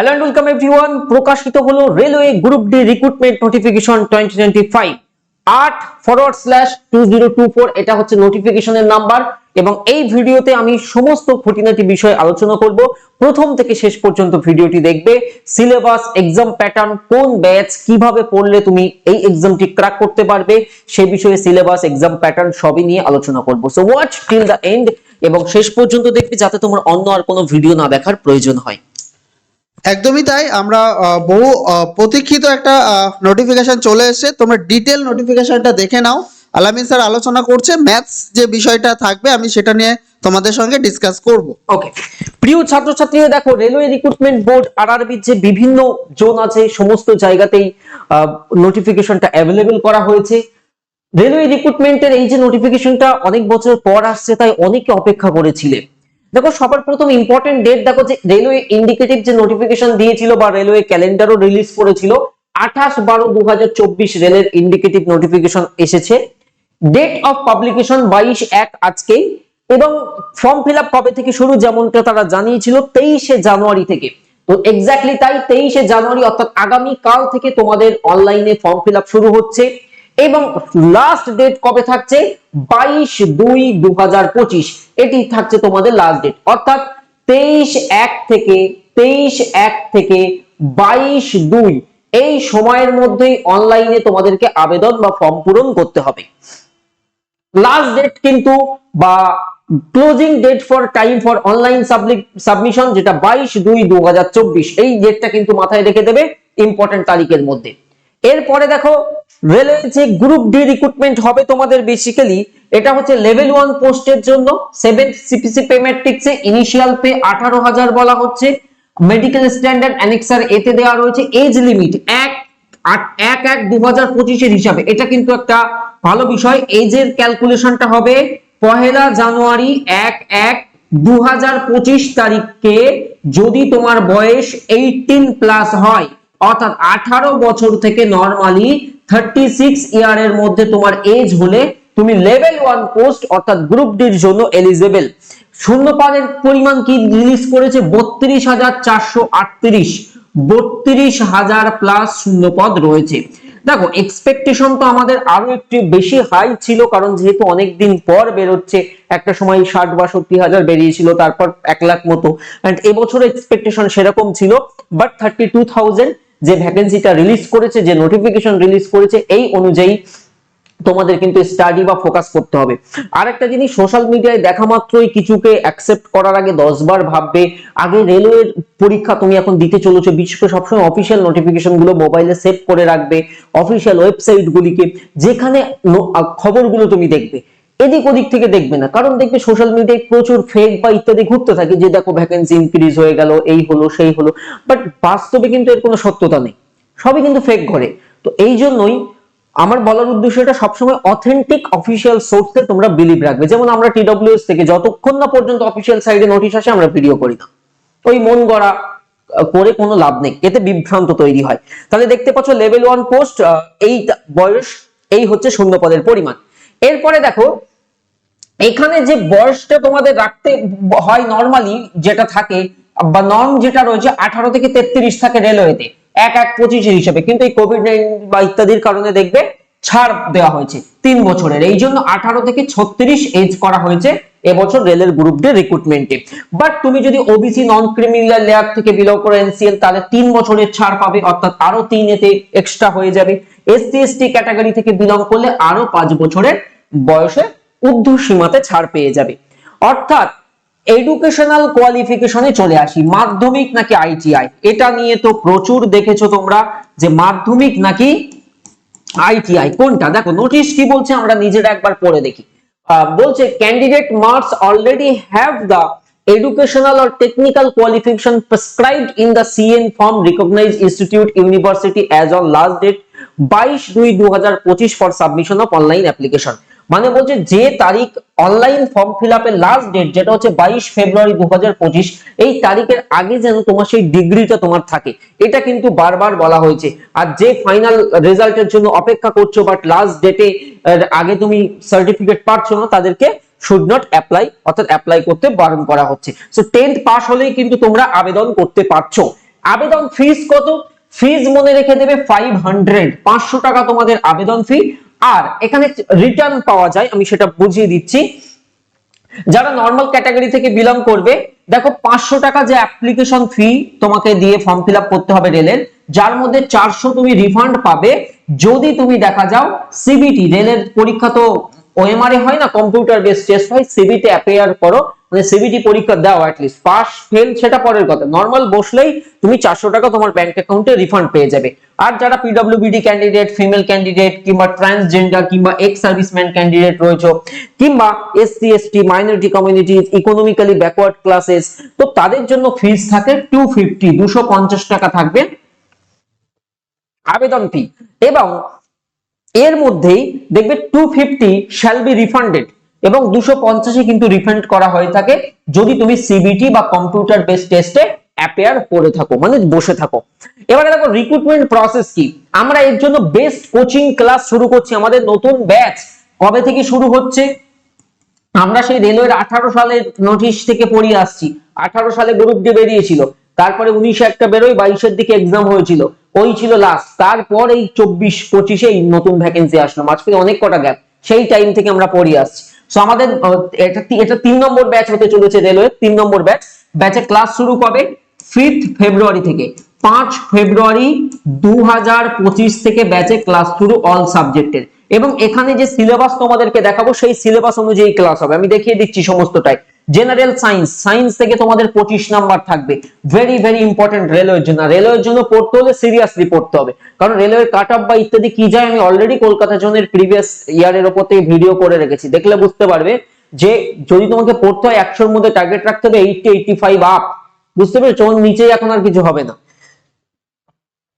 Hello and welcome everyone প্রকাশিত হলো railway group D recruitment notification twenty twenty five আট forward slash two zero two four এটা হচ্ছে নোটিফিকেশনের নাম্বার এবং এই ভিডিওতে আমি সমস্ত খুঁটিনাটি বিষয় আলোচনা করব। প্রথম থেকে শেষ পর্যন্ত ভিডিওটি দেখবে। সিলেবাস এক্সাম প্যাটার্ন কোন ব্যাচ কীভাবে পড়লে তুমি এই এক্সামটি ক্র্যাক করতে পারবে, সে বিষয়ে সিলেবাস এক্সাম প্যাটার্ন সবই নিয়ে আলোচনা করব। So watch till the end এবং শেষ পর্যন্ত দেখবে যাতে তোমার অন্য আর কোনো ভিডিও না দেখার প্রয়োজন হয়। একদমই তাই। আমরা বহু প্রতীক্ষিত একটা নোটিফিকেশন চলে এসেছে। তোমরা ডিটেল নোটিফিকেশনটা দেখে নাও। আলামিন স্যার আলোচনা করছে ম্যাথস যে বিষয়টা থাকবে, আমি সেটা নিয়ে তোমাদের সঙ্গে ডিসকাস করব। ওকে প্রিয় ছাত্রছাত্রীরা, দেখো রেলওয়ে রিক্রুটমেন্ট বোর্ড আরআরবির যে বিভিন্ন জোন আছে, সমস্ত জায়গাতেই নোটিফিকেশনটা অ্যাভেলেবেল করা হয়েছে। রেলওয়ে রিক্রুটমেন্টের এই যে নোটিফিকেশনটা অনেক বছর পর আসছে, তাই অনেকে অপেক্ষা করেছিলেন। দেখো, সবার প্রথম ইম্পর্টেন্ট ডেট দেখো যে রেলওয়ে ইন্ডিকেটিভ যে নোটিফিকেশন দিয়েছিল বা রেলওয়ে ক্যালেন্ডারও রিলিজ করেছিল, আঠাশ বারো দু রেলের ইন্ডিকেটিভ নোটিফিকেশন এসেছে। ডেট অফ পাবলিকেশন বাইশ এক আজকেই এবং ফর্ম ফিল কবে থেকে শুরু যেমনটা তারা জানিয়েছিল তেইশে জানুয়ারি থেকে। তো এক্স্যাক্টলি তাই তেইশে জানুয়ারি অর্থাৎ আগামী কাল থেকে তোমাদের অনলাইনে ফর্ম ফিল শুরু হচ্ছে। এবং লাস্ট ডেট কবে থাকছে? বাইশ দুই দু এটি থাকছে তোমাদের লাস্ট ডেট অর্থাৎ তেইশ এক থেকে, তেইশ এক থেকে বাইশ দুই। এই সময়ের মধ্যেই অনলাইনে তোমাদেরকে আবেদন বা ফর্ম পূরণ করতে হবে। লাস্ট ডেট কিন্তু বা closing date for time for online submission যেটা বাইশ দুই দু এই ডেটটা কিন্তু মাথায় রেখে দেবে ইম্পর্টেন্ট তারিখের মধ্যে। এরপরে দেখো রেলের যে গ্রুপ ডি রিক্রুটমেন্ট হবে তোমাদের বেসিক্যালি এটা হচ্ছে লেভেল ওয়ান পোস্টের জন্য সেভেন সিপিসি পে ম্যাট্রিক্সে ইনিশিয়াল পে আঠারো হাজার বলা হচ্ছে মেডিকেল স্ট্যান্ডার্ড অ্যানেক্সার এতে দেওয়া রয়েছে এজ লিমিট এক এক এক দু হাজার পঁচিশের হিসাবে। এটা কিন্তু একটা ভালো বিষয় এজের ক্যালকুলেশনটা হবে পহেলা জানুয়ারি এক এক দু তারিখকে যদি তোমার বয়স এইটিন প্লাস হয়, অর্থাৎ আঠারো বছর থেকে নর্মালি থার্টি সিক্স ইয়ারের মধ্যে তোমার এজ হলে তুমি লেভেল ওয়ান পোস্ট অর্থাৎ গ্রুপ ডির জন্য এলিজেবল শূন্যপাদের পরিমাণ কি রিলিজ করেছে? বত্রিশ হাজার চারশো আটত্রিশ। বত্রিশ হাজার প্লাস শূন্যপদ রয়েছে। দেখো এক্সপেকটেশন তো আমাদের আরও একটু বেশি হাই ছিল, কারণ যেহেতু অনেক দিন পর বেরোচ্ছে, একটা সময় ষাট বাষট্টি হাজার বেরিয়েছিল, তারপর এক লাখ মতো। অ্যান্ড এবছর এক্সপেকটেশন সেরকম ছিল বাট থার্টি টু থাউজেন্ড যে ভ্যাকেন্সিটা রিলিজ করেছে, যে নোটিফিকেশন রিলিজ করেছে, এই অনুযায়ী তোমাদের কিন্তু স্টাডি বা ফোকাস করতে হবে। আর একটা জিনিস সোশ্যাল মিডিয়ায় দেখা মাত্রই কিছুকে অ্যাকসেপ্ট করার আগে দশ বার ভাববে, আগে রেলওয়ের পরীক্ষা তুমি এখন দিতে চলেছো বিশেষ করে সবসময় অফিসিয়াল নোটিফিকেশনগুলো মোবাইলে সেভ করে রাখবে অফিসিয়াল ওয়েবসাইট গুলিকে, যেখানে খবরগুলো তুমি দেখবে। এদিক ওদিক থেকে দেখবে না। কারণ দেখবে সোশ্যাল মিডিয়ায় প্রচুর ফেক বা ইত্যাদি ঘুরতে থাকে যে দেখো ভ্যাকেন্সি ইনক্রিজ হয়ে গেল, এই হলো, সেই হলো। বাট বাস্তবে কিন্তু এর কোনো সত্যতা নেই। সবই কিন্তু ফেক ঘরে। তো এই জন্যই আমার বলার উদ্দেশ্য এটা সবসময় অথেন্টিক অফিসিয়াল সোর্সে তোমরা বিলিভ রাখবে। যেমন আমরা টিডব্লিউএস থেকে যতক্ষণ না পর্যন্ত অফিসিয়াল সাইডে নোটিশ আসে, আমরা ভিডিও করি না। ওই মন গড়া করে কোনো লাভ নেই। এতে বিভ্রান্ত তৈরি হয়। তাহলে দেখতে পাচ্ছ লেভেল ওয়ান পোস্ট এই বয়স, এই হচ্ছে শূন্য পদের পরিমাণ। এরপরে দেখো এখানে যে বয়সটা তোমাদের রাখতে হয় নর্মালি যেটা থাকে, বা নর্ম যেটা রয়েছে, আঠারো থেকে তেত্রিশ থাকে রেলওয়েতে এক এক, পঁচিশের হিসাবে। কিন্তু এই কোভিড নাইন্টিন বা ইত্যাদির কারণে দেখবে ছাড় দেওয়া হয়েছে তিন বছরের। এই জন্য আঠারো থেকে ছত্রিশ এজ করা হয়েছে এবছর রেলের গ্রুপ ডি রিক্রুটমেন্টে বাট তুমি যদি ওবিসি নন ক্রিমিনাল লেয়ার থেকে বিলং করে এনসিএল তাহলে তিন বছরের ছাড় পাবে, অর্থাৎ আরও তিন এতে এক্সট্রা হয়ে যাবে। এসসি এসটি ক্যাটাগরি থেকে বিলং করলে আরও পাঁচ বছরের বয়সে ঊর্ধ্ব সীমাতে ছাড় পেয়ে যাবে। অর্থাৎ এডুকেশনাল কোয়ালিফিকেশনে চলে আসি। মাধ্যমিক নাকি আইটিআই এটা নিয়ে তো প্রচুর দেখেছ তোমরা যে মাধ্যমিক নাকি আইটিআই কোনটা? দেখো নোটিশ কি বলছে আমরা নিজেরা একবার পড়ে দেখি। বলছে candidate marks already have the educational or technical qualification prescribed in the CN form recognized institute, university as on last date, বাইশ দুই দু হাজার পঁচিশ for submission of online application মানে বলছে যে তারিখ অনলাইন ফর্ম ফিল আপের লাস্ট ডেট যেটা হচ্ছে বাইশ ফেব্রুয়ারি দু হাজার পঁচিশ, এই তারিখের আগে যেন তোমার সেই ডিগ্রিটা তোমার থাকে। এটা কিন্তু বারবার বলা হয়েছে। আর যে ফাইনাল রেজাল্টের জন্য অপেক্ষা করছ বাট লাস্ট ডেটে আগে তুমি সার্টিফিকেট পাচ্ছ না, তাদেরকে শুড নট অ্যাপ্লাই অর্থাৎ অ্যাপ্লাই করতে বারণ করা হচ্ছে। সো টেন্থ পাস হলেই কিন্তু তোমরা আবেদন করতে পারছ। আবেদন ফিস কত? ফিজ মনে রেখে দেবে ফাইভ হান্ড্রেড পাঁচশো টাকা তোমাদের আবেদন ফি আর এখানে রিটার্ন পাওয়া যায়, আমি সেটা বুঝিয়ে দিচ্ছি। যারা নর্মাল ক্যাটাগরি থেকে বিলং করবে, দেখো পাঁচশো টাকা যে অ্যাপ্লিকেশন ফি তোমাকে দিয়ে ফর্ম ফিল করতে হবে রেলের যার মধ্যে চারশো তুমি রিফান্ড পাবে। যদি তুমি দেখা যাও সিবিটি রেলের পরীক্ষা তো ওএমআর হয় না কম্পিউটার বেস টেস্ট হয় সিবিটি অ্যাপেয়ার করো মানে সিবিটি পরীক্ষা দাও অ্যাটলিস্ট পাস ফেল সেটা পরের কথা। নর্মাল বসলেই তুমি চারশো টাকা তোমার ব্যাংক অ্যাকাউন্টে রিফান্ড পেয়ে যাবে। আর যারা পিডব্লিউবিডি ক্যান্ডিডেট ফিমেল ক্যান্ডিডেট কিংবা ট্রান্সজেন্ডার কিংবা এক্স সার্ভিসম্যান ক্যান্ডিডেট রয়েছে, কিংবা SC ST minority communities economically backward classes তো তাদের জন্য ফিস থাকে টু ফিফটি দুশো পঞ্চাশ টাকা থাকবে আবেদন ফি এবং এর মধ্যেই দেখবে two fifty shall be refunded এবং দুশো পঞ্চাশে কিন্তু রিফান্ড করা হয়ে থাকে যদি তুমি সিবিটি বা কম্পিউটার বেস টেস্টে অ্যাপেয়ার করে থাকো মানে বসে থাকো। এবারে দেখো রিক্রুটমেন্ট প্রসেস কি? আমরা এর জন্য বেস্ট কোচিং ক্লাস শুরু করছি আমাদের নতুন ব্যাচ কবে থেকে শুরু হচ্ছে? আমরা সেই রেলওয়ের আঠারো সালের নোটিশ থেকে পড়িয়ে আসছি। আঠারো সালে গ্রুপ ডি বেরিয়েছিল। তারপরে উনিশে একটা বেরোয় বাইশের দিকে এক্সাম হয়েছিল। ওই ছিল লাস্ট তারপর এই চব্বিশ পঁচিশে নতুন ভ্যাকেন্সি আসলো। মাঝখানে অনেক কটা গ্যাপ সেই টাইম থেকে আমরা পড়িয়ে আসছি। সো আমাদের এটা এটা তিন নম্বর ব্যাচ হতে চলেছে রেলওয়ে, তিন নম্বর ব্যাচ ব্যাচের ক্লাস শুরু কবে? ফিফথ ফেব্রুয়ারি থেকে। পাঁচ ফেব্রুয়ারি দু হাজার পঁচিশ থেকে ব্যাচে ক্লাস শুরু অল সাবজেক্টের এবং এখানে যে সিলেবাস তোমাদেরকে দেখাবো, সেই সিলেবাস অনুযায়ী ক্লাস হবে। আমি দেখিয়ে দিচ্ছি সমস্তটাই। জেনারেল সায়েন্স সায়েন্স থেকে তোমাদের পঁচিশ নাম্বার থাকবে। ভেরি ভেরি ইম্পর্টেন্ট রেলওয়ের জন্য রেলওয়ের জন্য পড়তে হলে সিরিয়াসলি পড়তে হবে। কারণ রেলওয়ের কাট বা ইত্যাদি কি যায়, আমি অলরেডি কলকাতা জোনের প্রিভিয়াস ইয়ারের ওপর ভিডিও করে রেখেছি। দেখলে বুঝতে পারবে যে যদি তোমাকে পড়তে হয় একশোর মধ্যে টার্গেট রাখতে হবে এইটটি এইটটি ফাইভ আপ বুঝতে পেরেছ? নিচেই এখন আর কিছু হবে না।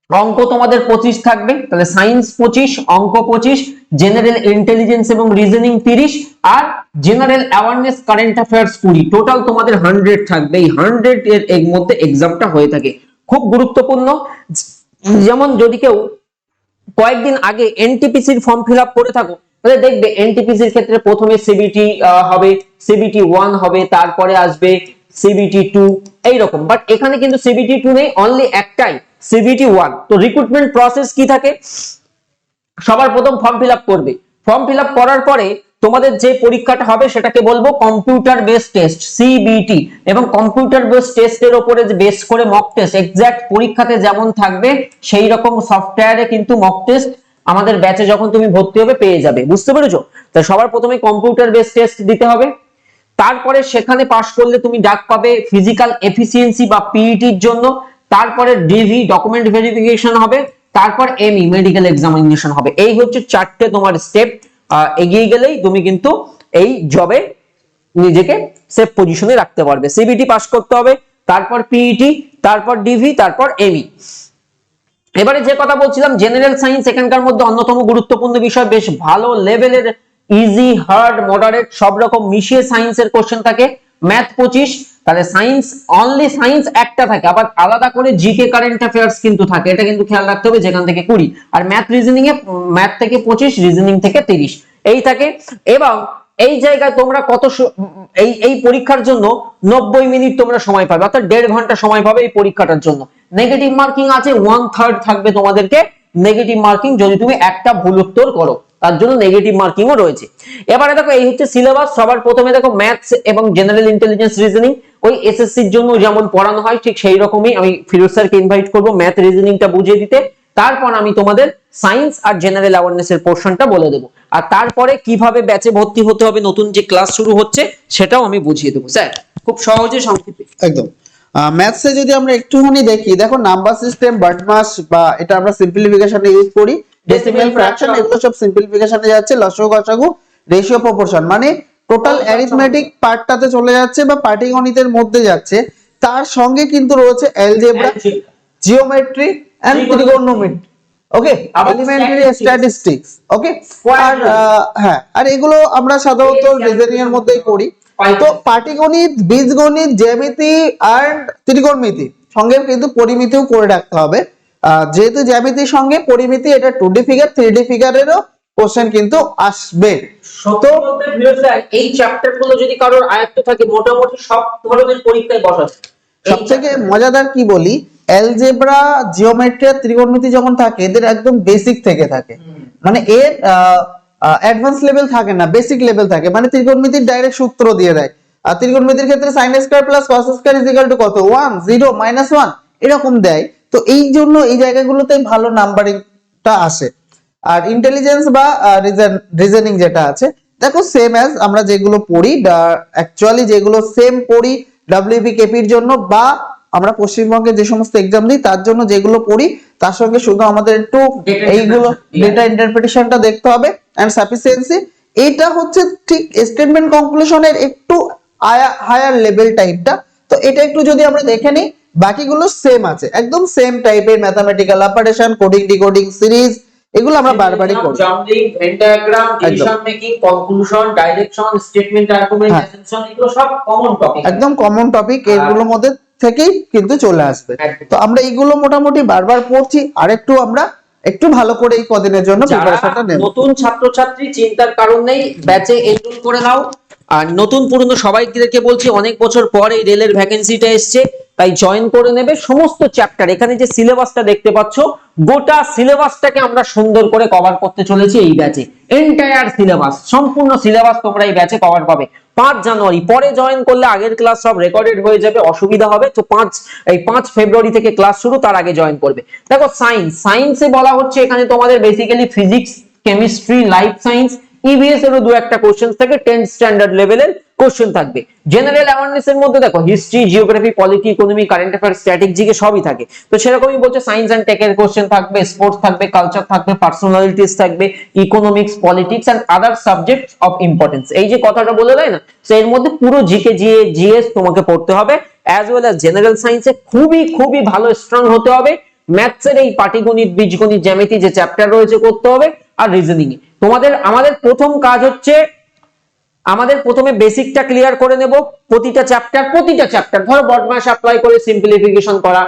অঙ্ক তোমাদের পঁচিশ থাকবে। তাহলে সায়েন্স পঁচিশ, অঙ্ক পঁচিশ জেনারেল ইন্টেলিজেন্স এবং রিজনিং তিরিশ, আর জেনারেল অ্যাওয়ারনেস কারেন্ট অ্যাফেয়ার্স কুড়ি। টোটাল তোমাদের হান্ড্রেড থাকবে। এই হান্ড্রেড এর মধ্যে এক্সামটা হয়ে থাকে। খুব গুরুত্বপূর্ণ। যেমন যদি কেউ কয়েকদিন আগে এনটিপিসির ফর্ম ফিল করে থাকো, তাহলে দেখবে এনটিপিসির ক্ষেত্রে প্রথমে সিবিটি হবে সিবিটি ওয়ান হবে, তারপরে আসবে সিবিটি টু এইরকম। বাট এখানে কিন্তু সিবিটি টু নেই অনলি একটাই। সিবিটি ওয়ান তো রিক্রুটমেন্ট প্রসেস কি থাকে? সবার প্রথম ফর্ম ফিল করবে। ফর্ম ফিল করার পরে তোমাদের যে পরীক্ষাটা হবে সেটাকে বলব কম্পিউটার বেস টেস্ট সিবিটি এবং কম্পিউটার বেস টেস্টের উপরে বেস করে মক টেস্ট এক্সাক্ট পরীক্ষাতে যেমন থাকবে, সেই রকম সফটওয়্যারে কিন্তু মক টেস্ট আমাদের ব্যাচে যখন তুমি ভর্তি হবে পেয়ে যাবে। বুঝতে পেরেছ? তো সবার প্রথমে কম্পিউটার বেস টেস্ট দিতে হবে। তারপরে সেখানে পাশ করলে তুমি ডাক পাবে ফিজিক্যাল এফিসিয়েন্সি বা পিইটির জন্য। তারপরে ডিভি ডকুমেন্ট ভেরিফিকেশন হবে, তারপর এমই মেডিকেল এক্সামিনেশন হবে। এই হচ্ছে চারটে তোমার স্টেপ এগিয়ে গেলেই তুমি কিন্তু এই জবে নিজেকে সেফ পজিশনে রাখতে পারবে। সিবিটি পাস করতে হবে, তারপর পিইটি তারপর ডিভি তারপর এমই এবারে যে কথা বলছিলাম জেনারেল সায়েন্স এখানকার মধ্যে অন্যতম গুরুত্বপূর্ণ বিষয়, বেশ ভালো লেভেলের ইজি হার্ড মডারেট সব রকম মিশিয়ে সায়েন্সের কোশ্চেন থাকে। ম্যাথ পঁচিশ, তাহলে সায়েন্স অনলি সায়েন্স একটা থাকে, আবার আলাদা করে জিকে কারেন্ট অ্যাফেয়ার্স কিন্তু থাকে, এটা কিন্তু খেয়াল রাখতে হবে যেখান থেকে কুড়ি। আর ম্যাথ রিজনিং এ ম্যাথ থেকে পঁচিশ রিজনিং থেকে তিরিশ, এই থাকে। এবং এই জায়গায় তোমরা কত এই এই পরীক্ষার জন্য নব্বই মিনিট তোমরা সময় পাবে, অর্থাৎ দেড় ঘণ্টা সময় পাবে এই পরীক্ষাটার জন্য। নেগেটিভ মার্কিং আছে ওয়ান থার্ড থাকবে তোমাদেরকে নেগেটিভ মার্কিং যদি তুমি একটা ভুল উত্তর করো। তার জন্য নেগেটিভ মার্কিংও রয়েছে। এবারে দেখো, এই হচ্ছে সিলেবাস সবার প্রথমে দেখো ম্যাথস এবং জেনারেল ইন্টেলিজেন্স রিজনিং ওই এসএসসির জন্য যেমন পড়ানো হয়, ঠিক সেই রকমই আমি ফিরোজ স্যারকে ইনভাইট করব ম্যাথ রিজনিংটা বুঝিয়ে দিতে। তারপর আমি তোমাদের সায়েন্স আর জেনারেল অ্যাওয়ারনেস এর পোর্শনটা বলে দেবো। আর তারপরে কীভাবে ব্যাচে ভর্তি হতে হবে, নতুন যে ক্লাস শুরু হচ্ছে, সেটাও আমি বুঝিয়ে দেবো। স্যার, খুব সহজে সংক্ষেপে। একদম। ম্যাথসে যদি আমরা একটুখানি দেখি, দেখো নাম্বার সিস্টেম বার্ডমাস বা এটা আমরা সিম্পলিফিকেশনে ইউজ করি। ডেসিমেল ফ্র্যাকশন এগুলো সব সিম্পলিফিকেশনে যাচ্ছে লসগু গসাগু রেশিও প্রপোর্শন মানে টোটাল অ্যারিথমেটিক পার্টটাতে চলে যাচ্ছে বা পাটিগণিতের মধ্যে যাচ্ছে তার সঙ্গে কিন্তু রয়েছে algebra geometry and trigonometry okay elementary statistics okay আর হ্যাঁ আর এগুলো আমরা সাধারণত রিজনিং এর মধ্যেই করি। তো পাটিগণিত বীজগণিত জ্যামিতি আর ত্রিকোণমিতি সঙ্গে কিন্তু পরিমিতিও করে রাখতে হবে। যেহেতু জ্যামিতির সঙ্গে পরিমিতি এটা two D figure three D ফিগারেরও question কিন্তু আসবে। সত্যি বলতে ফিরোজ স্যার এই চ্যাপ্টারগুলো যদি কারোর আয়ত্ত থাকে মোটামুটি সব ধরনের পরীক্ষায় বসা যায়। থেকে মজাদার কি বলি অ্যালজেব্রা জিওমেট্রি আর ত্রিকোণমিতি যখন থাকে এদের একদম বেসিক থেকে থাকে। মানে এর অ্যাডভান্স লেভেল থাকে না বেসিক লেভেল থাকে। মানে ত্রিকোণমিতির ডাইরেক্ট সূত্র দিয়ে দেয়। আর ত্রিকোণমিতির ক্ষেত্রে sine square plus cos square equal to কত? 1 0 মাইনাস 1 এরকম দেয়। তো এই জন্য এই জায়গাগুলোতে ভালো নাম্বারিংটা আসে। আর ইন্টেলিজেন্স বা রিজনিং যেটা আছে দেখো সেম অ্যাজ আমরা যেগুলো পড়ি অ্যাকচুয়ালি যেগুলো সেম পড়ি ডাব্লিউবি কেপির জন্য বা আমরা পশ্চিমবঙ্গে যে সমস্ত এক্সাম দিই তার জন্য যেগুলো পড়ি তার সঙ্গে শুধু আমাদের একটু এইগুলো ডেটা ইন্টারপ্রিটেশনটা দেখতে হবে এন্ড সাফিসিয়েন্সি এটা হচ্ছে ঠিক স্টেটমেন্ট কনক্লুশনের একটু হায়ার লেভেল টাইপটা তো এটা একটু যদি আমরা দেখে নিই বাকিগুলো সেম আছে একদম সেম টাইপের mathematical operation coding decoding series এগুলো আমরা বারবারই করি jumbling Venn diagram decision making conclusion direction statement argument. Ascension এগুলো সব কমন টপিক একদম কমন টপিক এগুলোর মধ্যে থেকেই কিন্তু চলে আসবে। তো আমরা এইগুলো মোটামুটি বারবার পড়ছি আর একটু আমরা একটু ভালো করে এই কদিনের জন্য প্রিপারেশনটা নেব। নতুন ছাত্রছাত্রী চিন্তার কারণ নেই ব্যাচে এনরোল করে নাও। আর নতুন পুরনো সবাইকে বলছি অনেক বছর পর এই রেলের ভ্যাকেন্সিটা এসছে। তাই জয়েন করে নেবে সমস্ত চ্যাপ্টার এখানে যে সিলেবাসটা দেখতে পাচ্ছ, গোটা সিলেবাসটাকে আমরা সুন্দর করে কভার করতে চলেছি এই ব্যাচে এন্টায়ার সিলেবাস সম্পূর্ণ সিলেবাস তোমরা এই ব্যাচে কভার পাবে। পাঁচ জানুয়ারি, পরে জয়েন করলে আগের ক্লাস সব রেকর্ডেড হয়ে যাবে, অসুবিধা হবে। তো পাঁচ, এই পাঁচ ফেব্রুয়ারি থেকে ক্লাস শুরু, তার আগে জয়েন করবে। দেখো সায়েন্স সায়েন্সে বলা হচ্ছে এখানে তোমাদের basically physics chemistry life science EVS এরও দু একটা কোশ্চেন থাকে টেন্থ স্ট্যান্ডার্ড লেভেলের কোশ্চেন থাকবে। জেনারেল অ্যাওয়ারনেস এর মধ্যে দেখো history geography polity economy current affair static GK সবই থাকে। তো সেরকমই বলছে সায়েন্স অ্যান্ড টেকের কোশ্চেন থাকবে স্পোর্টস থাকবে কালচার থাকবে পার্সোনালিটিস থাকবে economics politics and other subject of importance এই যে কথাটা বলে দেয় না, তো এর মধ্যে পুরো জিকে জিএ জিএস তোমাকে পড়তে হবে অ্যাজ ওয়েল অ্যাজ জেনারেল সায়েন্সে খুবই খুবই ভালো স্ট্রং হতে হবে। ম্যাথসের এই পাটিগণিত, বীজগণিত, জ্যামিতি যে চ্যাপ্টার রয়েছে, করতে হবে, আর রিজনিং তোমাদের, আমাদের প্রথম কাজ হচ্ছে, আমাদের প্রথমে বেসিকটা ক্লিয়ার করে নেব, প্রতিটা চ্যাপ্টার প্রতিটা চ্যাপ্টার ধরো বডমাস অ্যাপ্লাই করে সিম্পলিফিকেশন করা।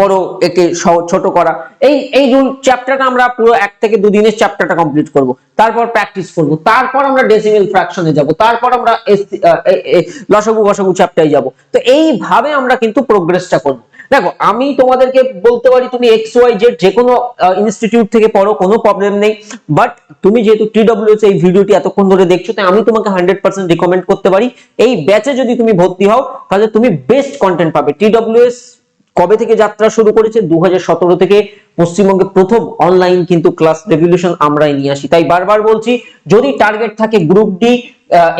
বড় একে ছোট করা। এই এই চ্যাপ্টারটা আমরা পুরো এক থেকে দুদিনের চ্যাপ্টারটা কমপ্লিট করব। তারপর প্র্যাকটিস করব। তারপর আমরা ডেসিমেল ফ্র্যাকশনে যাব। তারপর আমরা লসাগু গসাগু চ্যাপ্টারে যাব। তো এইভাবে আমরা কিন্তু প্রোগ্রেসটা করব। দেখো, আমি তোমাদেরকে বলতে পারি তুমি এক্স ওয়াই জেড যে কোনো ইনস্টিটিউট থেকে পড়ো, কোনো প্রবলেম নেই। বাট তুমি যেহেতু টিডব্লিউএস এই ভিডিওটি এতক্ষণ ধরে দেখছ, তাই আমি তোমাকে হান্ড্রেড পার্সেন্ট রিকমেন্ড করতে পারি। এই ব্যাচে যদি তুমি ভর্তি হও, তাহলে তুমি বেস্ট কন্টেন্ট পাবে। টিডব্লিউএস কবে থেকে যাত্রা শুরু করেছে? দুই হাজার সতেরো থেকে পশ্চিমবঙ্গে প্রথম অনলাইন কিন্তু ক্লাস রেভলিউশন আমরাই নিয়ে আসি। তাই বারবার বলছি, যদি টার্গেট থাকে গ্রুপ ডি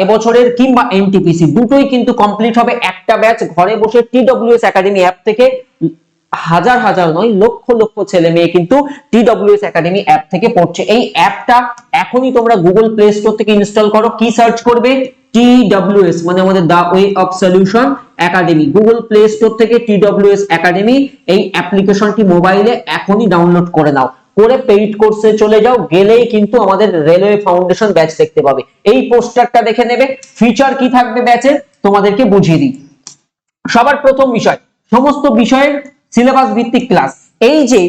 এবছরের কিংবা এনটিপিসি দুটোই কিন্তু কমপ্লিট হবে। একটা ব্যাচ ঘরে বসে টিডব্লিউএস একাডেমি অ্যাপ থেকে হাজার হাজার নয়, লক্ষ লক্ষ ছেলে মেয়ে কিন্তু টিডব্লিউএস একাডেমি অ্যাপ থেকে পড়ছে। এই অ্যাপটা এখনই তোমরা গুগল প্লে স্টোর থেকে ইনস্টল করো। কি সার্চ করবে? টিডব্লিউএস মানে আমাদের the way of solution academy Google Play Store থেকে টিডব্লিউএস একাডেমি এই অ্যাপ্লিকেশনটি মোবাইলে এখনই ডাউনলোড করে নাও। করে পেইড কোর্সে চলে যাও। গেলেই কিন্তু আমাদের রেলওয়ে ফাউন্ডেশন ব্যাচ দেখতে পাবে। এই পোস্টারটা দেখে নেবে। ফিচার কি থাকবে ব্যাচের তোমাদেরকে বুঝিয়ে দিই। সবার প্রথম বিষয়, সমস্ত বিষয়ের সিলেবাস ভিত্তিক ক্লাস। এই যে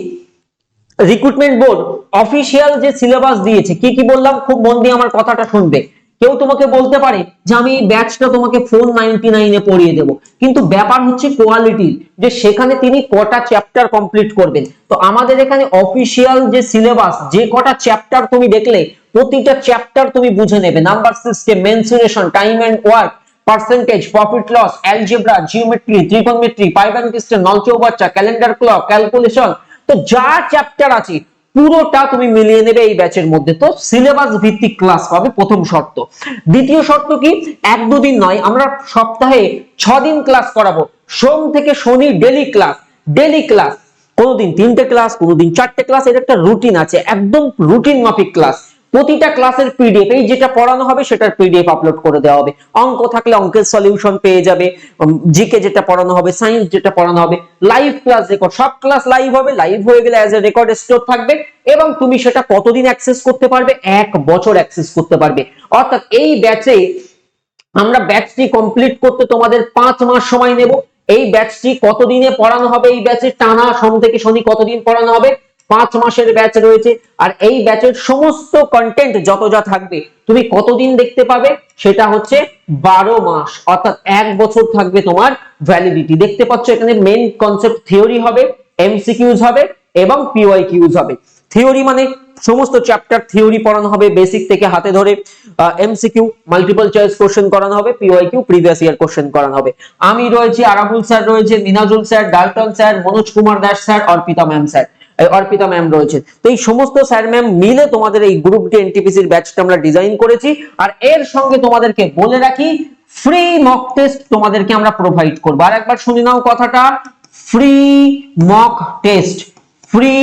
রিক্রুটমেন্ট বোর্ড অফিসিয়াল যে সিলেবাস দিয়েছে, কি কি বললাম? খুব মন দিয়ে আমার কথাটা শুনবে। কেউ তোমাকে বলতে পারে যে আমি ব্যাচটা তোমাকে ফোর নাইনটি নাইনে পড়িয়ে দেবো। কিন্তু ব্যাপার হচ্ছে কোয়ালিটি যে সেখানে তিনি কটা চ্যাপ্টার কমপ্লিট করবেন। তো আমাদের এখানে অফিসিয়াল যে সিলেবাস, যে কটা চ্যাপ্টার তুমি দেখলে, প্রতিটা চ্যাপ্টার তুমি বুঝে নেবে। Number system mensuration time and work percentage profit loss algebra geometry ত্রিকোণমিত্রি পাইবান সিস্টেম নলচৌবাচ্চা ক্যালেন্ডার ক্লক ক্যালকুলেশন তো যা চ্যাপ্টার আছে, পুরোটা তুমি মিলিয়ে নেবে এই ব্যাচের মধ্যে। তো সিলেবাস ভিত্তিক ক্লাস পাবে প্রথম শর্ত। দ্বিতীয় শর্ত কি? এক দুদিন নয়, আমরা সপ্তাহে ছ দিন ক্লাস করাবো। সোম থেকে শনি ডেলি ক্লাস ডেলি ক্লাস কোনোদিন তিনটে ক্লাস কোনোদিন চারটে ক্লাস এর একটা রুটিন আছে, একদম রুটিন মাফিক ক্লাস প্রতিটা ক্লাসের পিডিএফ এই যেটা পড়ানো হবে সেটার পিডিএফ আপলোড করে দেওয়া হবে। অঙ্ক থাকলে অঙ্কের সলিউশন পেয়ে যাবে। জিকে যেটা পড়ানো হবে সায়েন্স যেটা পড়ানো হবে লাইভ ক্লাস রেকর্ড সব ক্লাস লাইভ হবে লাইভ হয়ে গেলে অ্যাজ এ রেকর্ড স্টোর থাকবে এবং তুমি সেটা কতদিন অ্যাক্সেস করতে পারবে? এক বছর অ্যাক্সেস করতে পারবে। অর্থাৎ এই ব্যাচে আমরা ব্যাচটি কমপ্লিট করতে তোমাদের পাঁচ মাস সময় নেব। এই ব্যাচটি কতদিনে পড়ানো হবে? এই ব্যাচে টানা সোম থেকে শনি কতদিন পড়ানো হবে? পাঁচ মাসের ব্যাচ রয়েছে, আর এই ব্যাচের সমস্ত কন্টেন্ট যত যা থাকবে, তুমি কতদিন দেখতে পাবে? সেটা হচ্ছে বারো মাস, অর্থাৎ এক বছর থাকবে তোমার ভ্যালিডিটি দেখতে পাচ্ছ, এখানে মেন কনসেপ্ট থিওরি হবে এমসিকিউজ হবে, এবং পিওয়াই কিউজ হবে। থিওরি মানে সমস্ত চ্যাপ্টার থিওরি পড়ানো হবে বেসিক থেকে হাতে ধরে এমসিকিউ মাল্টিপল চয়েস কোশ্চেন করানো হবে P Y Q previous year question করানো হবে। আমি রয়েছি আরাবুল স্যার, রয়েছে Minajul sir, Dalton sir, Manoj Kumar Das sir, Arpita ma'am sir. Arpita ma'am রয়েছে তো এই সমস্ত স্যার ম্যাম মিলে তোমাদের এই গ্রুপ ডি এনটিপিসির ব্যাচটা আমরা ডিজাইন করেছি। আর এর সঙ্গে তোমাদেরকে বলে রাখি ফ্রি মক টেস্ট তোমাদেরকে আমরা প্রোভাইড করব। আর একবার শুনে নাও কথাটা। Free mock test free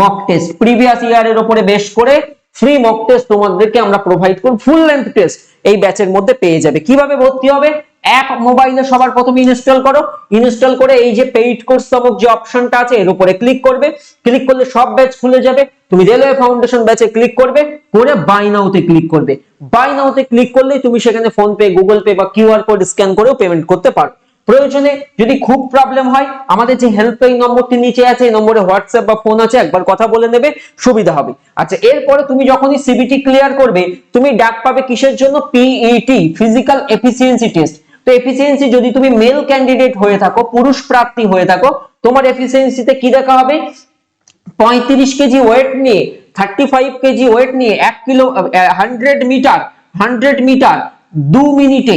mock test previous ইয়ারের উপরে বেশ করে ফ্রি মক টেস্ট তোমাদেরকে আমরা প্রোভাইড করব। ফুল লেন্থ টেস্ট এই ব্যাচের মধ্যে পেয়ে যাবে। কীভাবে ভর্তি হবে? অ্যাপ মোবাইলে সবার প্রথমে ইনস্টল করো। ইনস্টল করে এই যে পেইড কোর্স নামক যে অপশনটা আছে, এর উপরে ক্লিক করবে। ক্লিক করলে সব ব্যাচ খুলে যাবে। তুমি রেলওয়ে ফাউন্ডেশন ব্যাচে ক্লিক করবে, করে বাই নাওতে ক্লিক করবে। বাই নাওতে ক্লিক করলে তুমি সেখানে ফোন পে গুগল পে বা কিউআর কোড স্ক্যান করেও পেমেন্ট করতে পারো। প্রয়োজনে যদি খুব প্রবলেম হয়, আমাদের যে হেল্পলাইন নম্বরটি নিচে আছে, এই নম্বরে হোয়াটসঅ্যাপ বা ফোন আছে, একবার কথা বলে নেবে, সুবিধা হবে। আচ্ছা এরপরে তুমি যখনই সিবিটি ক্লিয়ার করবে, তুমি ডাক পাবে কিসের জন্য? পিইটি ফিজিক্যাল এফিসিয়েন্সি টেস্ট তো এফিসিয়েন্সি যদি তুমি মেল ক্যান্ডিডেট হয়ে থাকো, পুরুষ প্রার্থী হয়ে থাকো, তোমার এফিসিয়েন্সিতে কি দেখা হবে? পঁয়ত্রিশ কেজি ওয়েট নিয়ে থার্টি ফাইভ কেজি ওয়েট নিয়ে, এক kilo hundred metre hundred metre দু মিনিটে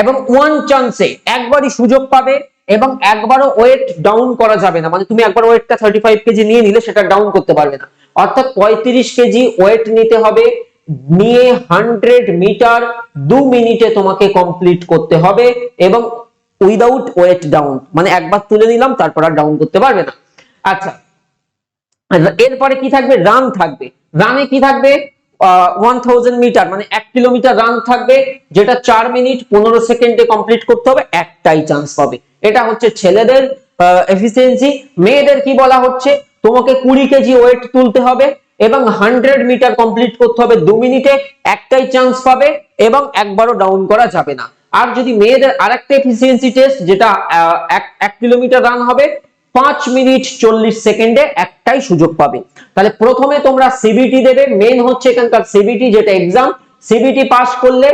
এবং ওয়ান চান্সে একবারই সুযোগ পাবে এবং একবারও ওয়েট ডাউন করা যাবে না। মানে তুমি একবার ওয়েটটা থার্টি ফাইভ কেজি নিয়ে নিলে, সেটা ডাউন করতে পারবে না। অর্থাৎ পঁয়ত্রিশ কেজি ওয়েট নিতে হবে নিয়ে হান্ড্রেড মিটার দু মিনিটে তোমাকে কমপ্লিট করতে হবে এবং উইদাউট ওয়েট ডাউন মানে একবার তুলে নিলাম, তারপর আর ডাউন করতে পারবে না। আচ্ছা। এরপরে কি থাকবে? রান থাকবে। রানে কি থাকবে? ওয়ান থাউজেন্ড মিটার মানে এক কিলোমিটার রান থাকবে, যেটা চার মিনিট পনেরো সেকেন্ডে কমপ্লিট করতে হবে, একটাই চান্স পাবে। এটা হচ্ছে ছেলেদের এফিসিয়েন্সি মেয়েদের কি বলা হচ্ছে? তোমাকে কুড়ি কেজি ওয়েট তুলতে হবে। এবং হান্ড্রেড মিটার কমপ্লিট করতে হবে দু মিনিটে একটাই চান্স পাবে এবং একবারও ডাউন করা যাবে না। আর যদি মেয়েদের আরেকটা এফিসিয়েন্সি টেস্ট যেটা এক কিলোমিটার রান হবে, পাঁচ মিনিট চল্লিশ সেকেন্ডে একটাই সুযোগ পাবে। তাহলে প্রথমে তোমরা সিবিটি দেবে মেন হচ্ছে এখানকার সিবিটি যেটা এক্সাম সিবিটি পাস করলে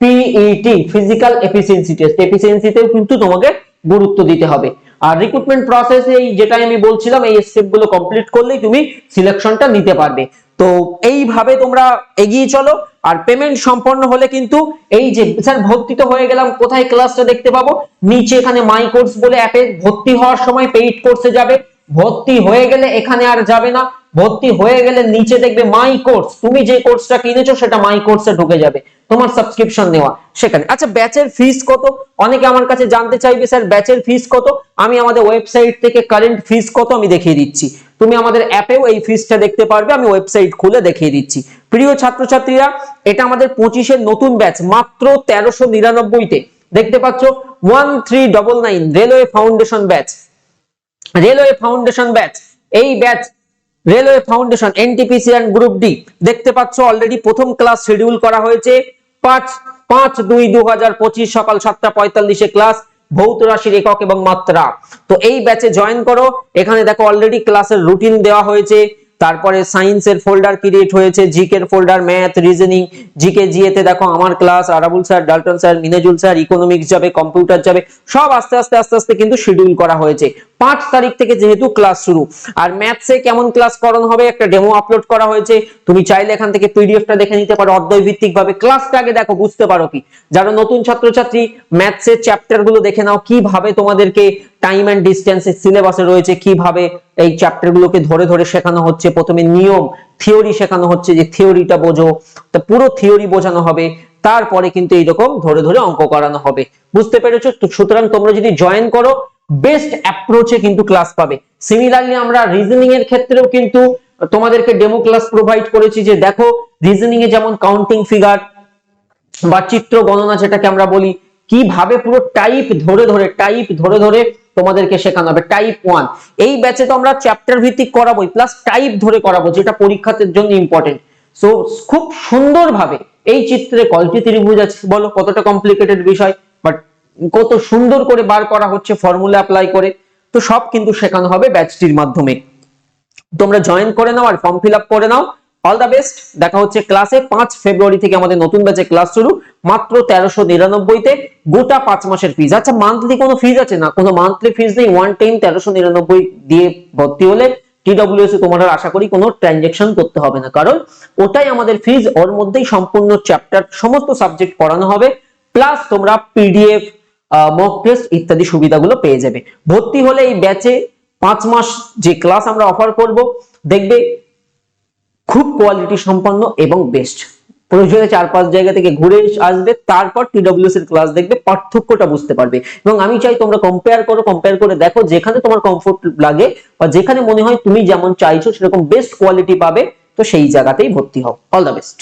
পিইটি ফিজিক্যাল এফিসিয়েন্সি টেস্ট এফিসিয়েন্সিতেও কিন্তু তোমাকে গুরুত্ব দিতে হবে। আর রিক্রুটমেন্ট প্রসেস এই যেটা আমি বলছিলাম, এই স্টেপগুলো কমপ্লিট করলেই তুমি সিলেকশনটা নিতে পারবে। তো এইভাবে তোমরা এগিয়ে চলো, আর পেমেন্ট সম্পন্ন হলে কিন্তু এই যে, স্যার ভর্তি তো হয়ে গেলাম, কোথায় ক্লাসটা দেখতে পাবো? নিচে এখানে মাই কোর্স বলে অ্যাপে ভর্তি হওয়ার সময় পেইড কোর্সে যাবে। ভর্তি হয়ে গেলে এখানে আর যাবে না। ভর্তি হয়ে গেলে নিচে দেখবে মাই কোর্স তুমি যে কোর্সটা কিনেছো, সেটা মাই কোর্সে ঢুকে যাবে। তোমার সাবস্ক্রিপশন নেওয়া, সেখানে। আচ্ছা ব্যাচের ফিস কত? অনেকে আমার কাছে জানতে চাইবে, স্যার ব্যাচের ফিস কত? আমি আমাদের ওয়েবসাইট থেকে কারেন্ট ফিস কত আমি দেখিয়ে দিচ্ছি। তুমি আমাদের অ্যাপেও এই ফিসটা দেখতে পারবে, আমি ওয়েবসাইট খুলে দেখিয়ে দিচ্ছি। প্রিয় ছাত্রছাত্রীরা, এটা আমাদের পঁচিশের নতুন ব্যাচ মাত্র তেরোশো নিরানব্বইতে। দেখতে পাচ্ছ one three double nine railway foundation batch railway foundation batch এই batch railway foundation NTPC and group D দেখতে পাচ্ছ অলরেডি প্রথম ক্লাস শিডিউল করা হয়েছে পাঁচ পাঁচ দুই দু হাজার পঁচিশ সকাল সাতটা পঁয়তাল্লিশে ক্লাস ভৌত রাশির একক এবং মাত্রা। তো এই ব্যাচে জয়েন করো। এখানে দেখো অলরেডি ক্লাসের রুটিন দেওয়া হয়েছে। তারপরে সায়েন্সের ফোল্ডার ক্রিয়েট হয়েছে জিকে এর ফোল্ডার ম্যাথ রিজনিং জিকে জিএতে দেখো আমার class Arabul sir Dalton sir Minajul sir economics যাবে কম্পিউটার যাবে, সব আস্তে আস্তে আস্তে আস্তে কিন্তু শিডিউল করা হয়েছে। পাঁচ তারিখ থেকে যেহেতু ক্লাস শুরু, আর ম্যাথসে কেমন ক্লাস করানো হবে একটা ডেমো আপলোড করা হয়েছে, তুমি চাইলে এখান থেকে পিডিএফটা দেখে নিতে পারো অধ্যায় ভিত্তিক ভাবে ক্লাসটা আগে দেখো, বুঝতে পারো কি? যারা নতুন ছাত্রছাত্রী ম্যাথসের চ্যাপ্টারগুলো দেখে নাও, কীভাবে তোমাদেরকে টাইম অ্যান্ড ডিস্টেন্স এর সিলেবাসে রয়েছে কীভাবে এই চ্যাপ্টার গুলোকে ধরে ধরে শেখানো হচ্ছে। প্রথমে নিয়ম থিওরি শেখানো হচ্ছে যে থিওরিটা বোঝো, তা পুরো থিওরি বোঝানো হবে, তারপরে কিন্তু এইরকম ধরে ধরে অঙ্ক করানো হবে। বুঝতে পেরেছ? সুতরাং তোমরা যদি জয়েন করো বেস্ট অ্যাপ্রোচে কিন্তু ক্লাস পাবে। সিমিলারলি আমরা রিজনিং এর ক্ষেত্রেও কিন্তু তোমাদেরকে ডেমো ক্লাস প্রোভাইড করেছি যে দেখো রিজনিং এ যেমন কাউন্টিং ফিগার বা চিত্র গণনা যেটাকে আমরা বলি, কীভাবে পুরো টাইপ ধরে ধরে টাইপ ধরে ধরে তোমাদেরকে শেখানো হবে। টাইপ ওয়ান এই ব্যাচে তো আমরা চ্যাপ্টার ভিত্তিক করাবোই প্লাস টাইপ ধরে করাবো, যেটা পরীক্ষার জন্য ইম্পর্টেন্ট সো খুব সুন্দরভাবে এই চিত্রে কয়টি ত্রিভুজ আছে, বলো, কতটা কমপ্লিকেটেড বিষয় বাট কত সুন্দর করে বার করা হচ্ছে ফর্মুলা অ্যাপ্লাই করে, তো সব কিন্তু শেখানো হবে ব্যাচটির মাধ্যমে। তোমরা জয়েন করে নাও আর ফর্ম ফিল করে নাও। অল দ্য বেস্ট দেখা হচ্ছে ক্লাসে পাঁচ ফেব্রুয়ারি থেকে আমাদের নতুন ব্যাচে ক্লাস শুরু। মাত্র তেরোশো নিরানব্বইতে গোটা পাঁচ মাসের ফিজ আচ্ছা মান্থলি কোনো ফিজ আছে? না, কোনো মান্থলি ফিজ নেই। ওয়ান টেন তেরোশো নিরানব্বই দিয়ে ভর্তি হলে টিডব্লিউএসি তোমার আর আশা করি কোনো ট্রানজেকশন করতে হবে না। কারণ ওটাই আমাদের ফিজ ওর মধ্যেই সম্পূর্ণ চ্যাপ্টার সমস্ত সাবজেক্ট পড়ানো হবে। প্লাস তোমরা পিডিএফ মক টেস্ট ইত্যাদি সুবিধাগুলো পেয়ে যাবে। ভর্তি হলে এই ব্যাচে পাঁচ মাস যে ক্লাস আমরা অফার করব, দেখবে খুব কোয়ালিটি সম্পন্ন এবং বেস্ট প্রয়োজনে চার পাঁচ জায়গা থেকে ঘুরে আসবে, তারপর টিডব্লিউএস এর ক্লাস দেখবে, পার্থক্যটা বুঝতে পারবে। এবং আমি চাই তোমরা কম্পেয়ার করো কম্পেয়ার করে দেখো যেখানে তোমার কমফোর্ট লাগে বা যেখানে মনে হয় তুমি যেমন চাইছো সেরকম বেস্ট কোয়ালিটি পাবে, তো সেই জায়গাতেই ভর্তি হও। All the best